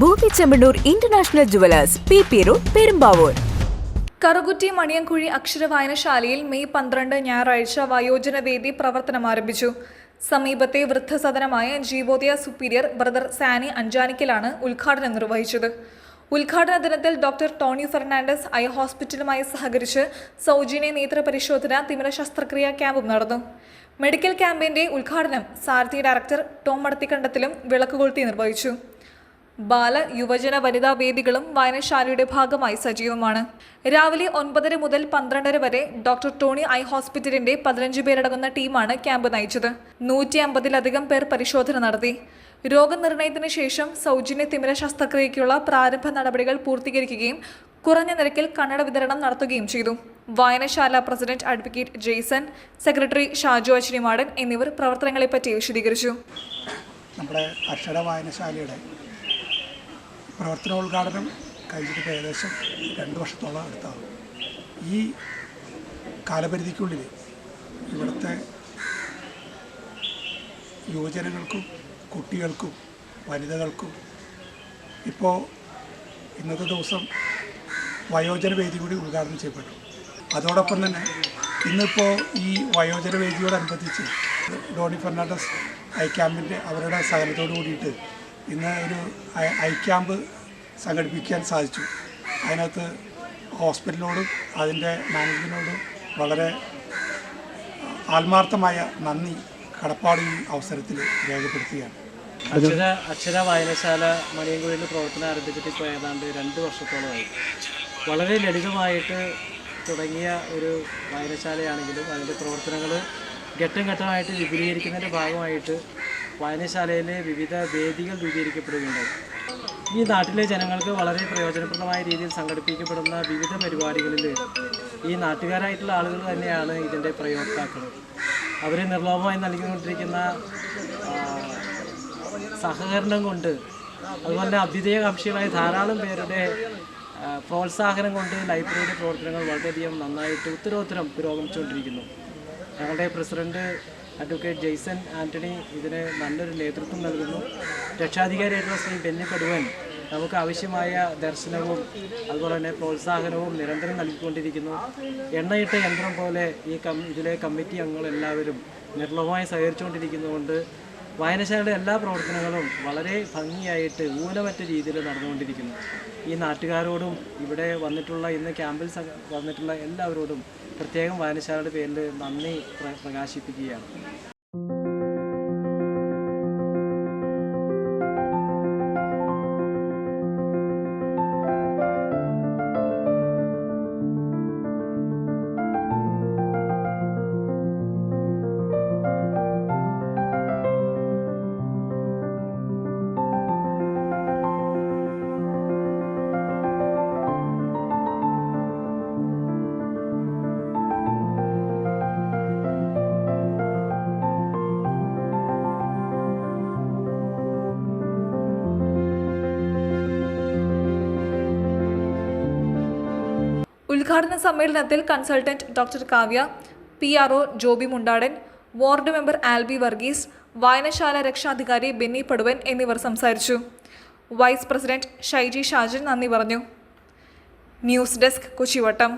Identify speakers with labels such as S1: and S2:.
S1: ഭൂമി Chemmanur international jewellers P P road Perumbavoor.
S2: Karukutty Maniyankuzhi Akshara വായനശാലയിൽ May പന്ത്രണ്ട് ഞായറാഴ്ച വയോജന വേദി പ്രവർത്തനം ആരംഭിച്ചു. സമീപത്തെ വൃദ്ധസദനമായ ജീവോദയ സുപ്പീരിയർ ബ്രദർ സാനി അഞ്ചാനിക്കലാണ് ഉദ്ഘാടനം നിർവഹിച്ചത്. ഉദ്ഘാടന ദിനത്തിൽ ഡോക്ടർ ടോണി ഫെർണാണ്ടസ് ഐ ഹോസ്പിറ്റലുമായി സഹകരിച്ച് സൗജന്യ നേത്ര പരിശോധന തിമിര ശസ്ത്രക്രിയാ ക്യാമ്പും നടന്നു. മെഡിക്കൽ ക്യാമ്പിന്റെ ഉദ്ഘാടനം സാരഥി ഡയറക്ടർ ടോം മടത്തിക്കണ്ടത്തിലും വിളക്കുകൊളുത്തി നിർവഹിച്ചു. ബാല യുവജന വനിതാ വേദികളും വായനശാലയുടെ ഭാഗമായി സജീവമാണ്. രാവിലെ ഒൻപതര മുതൽ പന്ത്രണ്ടര വരെ ഡോക്ടർ ടോണി ഐ ഹോസ്പിറ്റലിന്റെ പതിനഞ്ച് പേരടങ്ങുന്ന ടീമാണ് ക്യാമ്പ് നയിച്ചത്. നൂറ്റി അമ്പതിലധികം പേർ പരിശോധന നടത്തി. രോഗനിർണയത്തിന് ശേഷം സൗജന്യ തിമിര ശസ്ത്രക്രിയയ്ക്കുള്ള പ്രാരംഭ നടപടികൾ പൂർത്തീകരിക്കുകയും കുറഞ്ഞ നിരക്കിൽ കണ്ണട വിതരണം നടത്തുകയും ചെയ്തു. വായനശാല president advocate Jaison secretary Shaju Achinimadan എന്നിവർ പ്രവർത്തനങ്ങളെപ്പറ്റി വിശദീകരിച്ചു.
S3: നമ്മുടെ അക്ഷര വായനശാലയുടെ പ്രവർത്തനോദ്ഘാടനം കഴിഞ്ഞിട്ട് ഏകദേശം രണ്ട് വർഷത്തോളം അടുത്താണ്. ഈ കാലപരിധിക്കുള്ളിൽ ഇവിടുത്തെ യുവജനങ്ങൾക്കും കുട്ടികൾക്കും വനിതകൾക്കും ഇപ്പോൾ ഇന്നത്തെ ദിവസം വയോജന വേദി കൂടി ഉദ്ഘാടനം ചെയ്യപ്പെട്ടു. അതോടൊപ്പം തന്നെ ഇന്നിപ്പോൾ ഈ വയോജന വേദിയോടനുബന്ധിച്ച് ഡോണി ഫെർണാണ്ടസ് ഹൈക്യാമ്പിന്റെ അവരുടെ സഹനത്തോട് കൂടിയിട്ട് ഇന്ന് ഒരു ഐ- ക്യാമ്പ് സംഘടിപ്പിക്കാൻ സാധിച്ചു. അതിനകത്ത് ഹോസ്പിറ്റലിനോടും അതിന്റെ മാനേജ്മെന്റിനോടും വളരെ ആത്മാർത്ഥമായ നന്ദി കടപ്പാട് ഈ അവസരത്തിൽ രേഖപ്പെടുത്തുകയാണ്.
S4: അക്ഷര അക്ഷര വായനശാല മണിയൻകുഴിയിൽ പ്രവർത്തനം ആരംഭിച്ചിട്ട് ഇപ്പോൾ ഏതാണ്ട് രണ്ട് വർഷത്തോളമായി. വളരെ ലളിതമായിട്ട് തുടങ്ങിയ ഒരു വായനശാലയാണെങ്കിലും അതിന്റെ പ്രവർത്തനങ്ങൾ ഘട്ടം ഘട്ടമായിട്ട് വിപുലീകരിക്കുന്നതിന്റെ ഭാഗമായിട്ട് വായനശാലയിലെ വിവിധ വേദികൾ രൂപീകരിക്കപ്പെടുകയുണ്ടായി. ഈ നാട്ടിലെ ജനങ്ങൾക്ക് വളരെ പ്രയോജനപ്രദമായ രീതിയിൽ സംഘടിപ്പിക്കപ്പെടുന്ന വിവിധ പരിപാടികളിൽ ഈ നാട്ടുകാരായിട്ടുള്ള ആളുകൾ തന്നെയാണ് ഇതിന്റെ പ്രയോക്താക്കൾ. അവർ നിർലോഭമായി നൽകിക്കൊണ്ടിരിക്കുന്ന സഹകരണം കൊണ്ട് അതുപോലെ തന്നെ അഭ്യുദയകാംക്ഷികളായ ധാരാളം പേരുടെ പ്രോത്സാഹനം കൊണ്ട് ലൈബ്രറിയുടെ പ്രവർത്തനങ്ങൾ വളരെയധികം നന്നായിട്ട് ഉത്തരോത്തരം പുരോഗമിച്ചുകൊണ്ടിരിക്കുന്നു. ഞങ്ങളുടെ പ്രസിഡന്റ് അഡ്വക്കേറ്റ് ജെയ്സൺ ആന്റണി ഇതിന് നല്ലൊരു നേതൃത്വം നൽകുന്നു. രക്ഷാധികാരിയായിട്ടുള്ള ശ്രീ ബെന്നി കടുവൻ നമുക്ക് ആവശ്യമായ ദർശനവും അതുപോലെ തന്നെ പ്രോത്സാഹനവും നിരന്തരം നൽകിക്കൊണ്ടിരിക്കുന്നു. എണ്ണയിട്ട യന്ത്രം പോലെ ഈ കം ഇതിലെ കമ്മിറ്റി അംഗങ്ങൾ എല്ലാവരും നിർലോഭമായി സഹകരിച്ചുകൊണ്ടിരിക്കുന്നതുകൊണ്ട് വായനശാലയുടെ എല്ലാ പ്രവർത്തനങ്ങളും വളരെ ഭംഗിയായിട്ട് ഊനമറ്റ രീതിയിൽ നടന്നുകൊണ്ടിരിക്കുന്നു. ഈ നാട്ടുകാരോടും ഇവിടെ വന്നിട്ടുള്ള ഇന്ന് ക്യാമ്പിൽ വന്നിട്ടുള്ള എല്ലാവരോടും പ്രത്യേകം വായനശാലയുടെ പേരിൽ നന്ദി പ്ര- പ്രകാശിപ്പിക്കുകയാണ്.
S2: ഉദ്ഘാടന സമ്മേളനത്തിൽ consultant doctor Kavya P R O Joby Mundadan ward member Alby Varghese വായനശാല രക്ഷാധികാരി ബെന്നി പടുവൻ എന്നിവർ സംസാരിച്ചു. വൈസ് പ്രസിഡന്റ് ഷൈജി ഷാജൻ നന്ദി പറഞ്ഞു. News desk Kochivattam.